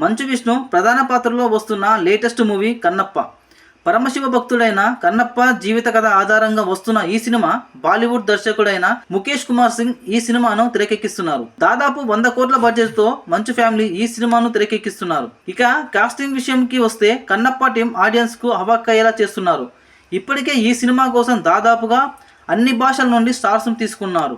మంచు విష్ణు ప్రధాన పాత్రలో వస్తున్న లేటెస్ట్ మూవీ కన్నప్ప. పరమశివ భక్తుడైన కన్నప్ప జీవిత కథ ఆధారంగా వస్తున్న ఈ సినిమా బాలీవుడ్ దర్శకుడైన ముఖేష్ కుమార్ సింగ్ ఈ సినిమాను తెరకెక్కిస్తున్నారు. దాదాపు వంద కోట్ల బడ్జెట్తో మంచు ఫ్యామిలీ ఈ సినిమాను తెరకెక్కిస్తున్నారు. ఇక కాస్టింగ్ విషయంకి వస్తే కన్నప్ప టీం ఆడియన్స్కు అవాక్కయ్యేలా చేస్తున్నారు. ఇప్పటికే ఈ సినిమా కోసం దాదాపుగా అన్ని భాషల నుండి స్టార్స్ను తీసుకున్నారు.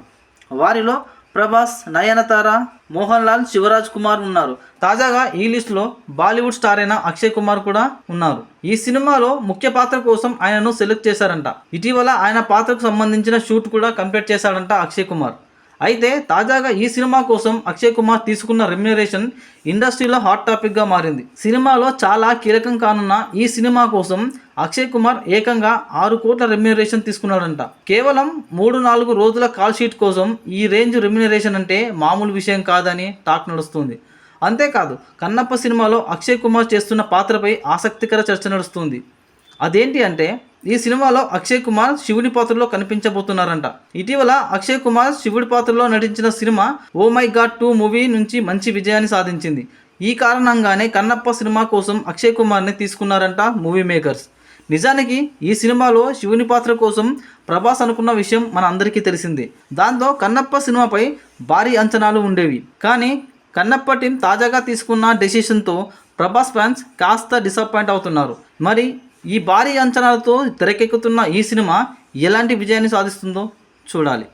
వారిలో ప్రభాస్ నయనతార మోహన్ లాల్ శివరాజ్ కుమార్ ఉన్నారు. తాజాగా ఈ లిస్టులో బాలీవుడ్ స్టార్ అయిన అక్షయ్ కుమార్ కూడా ఉన్నారు. ఈ సినిమాలో ముఖ్య పాత్ర కోసం ఆయనను సెలెక్ట్ చేశారంట. ఇటీవల ఆయన పాత్రకు సంబంధించిన షూట్ కూడా కంప్లీట్ చేశాడంట అక్షయ్ కుమార్. అయితే తాజాగా ఈ సినిమా కోసం అక్షయ్ కుమార్ తీసుకున్న రెమ్యునరేషన్ ఇండస్ట్రీలో హాట్ టాపిక్గా మారింది. సినిమాలో చాలా కీలకం కానున్న ఈ సినిమా కోసం అక్షయ్ కుమార్ ఏకంగా ఆరు కోట్ల రెమ్యునరేషన్ తీసుకున్నాడంట. కేవలం మూడు నాలుగు రోజుల కాల్ షీట్ కోసం ఈ రేంజ్ రెమ్యునరేషన్ అంటే మామూలు విషయం కాదని టాక్ నడుస్తుంది. అంతేకాదు కన్నప్ప సినిమాలో అక్షయ్ కుమార్ చేస్తున్న పాత్రపై ఆసక్తికర చర్చ నడుస్తుంది. అదేంటి అంటే ఈ సినిమాలో అక్షయ్ కుమార్ శివుని పాత్రలో కనిపించబోతున్నారంట. ఇటీవల అక్షయ్ కుమార్ శివుడి పాత్రలో నటించిన cinema oh my god two movie నుంచి మంచి విజయాన్ని సాధించింది. ఈ కారణంగానే కన్నప్ప సినిమా కోసం అక్షయ్ కుమార్ని తీసుకున్నారంట మూవీ మేకర్స్. నిజానికి ఈ సినిమాలో శివుని పాత్ర కోసం ప్రభాస్ అనుకున్న విషయం మన అందరికీ తెలిసిందే. దాంతో కన్నప్ప సినిమాపై భారీ అంచనాలు ఉండేవి. కానీ కన్నప్ప టీం తాజాగా తీసుకున్న డెసిషన్తో ప్రభాస్ ఫ్యాన్స్ కాస్త డిసప్పాయింట్ అవుతున్నారు. మరి ఈ భారీ అంచనాలతో తెరకెక్కుతున్న ఈ సినిమా ఎలాంటి విజయాన్ని సాధిస్తుందో చూడాలి.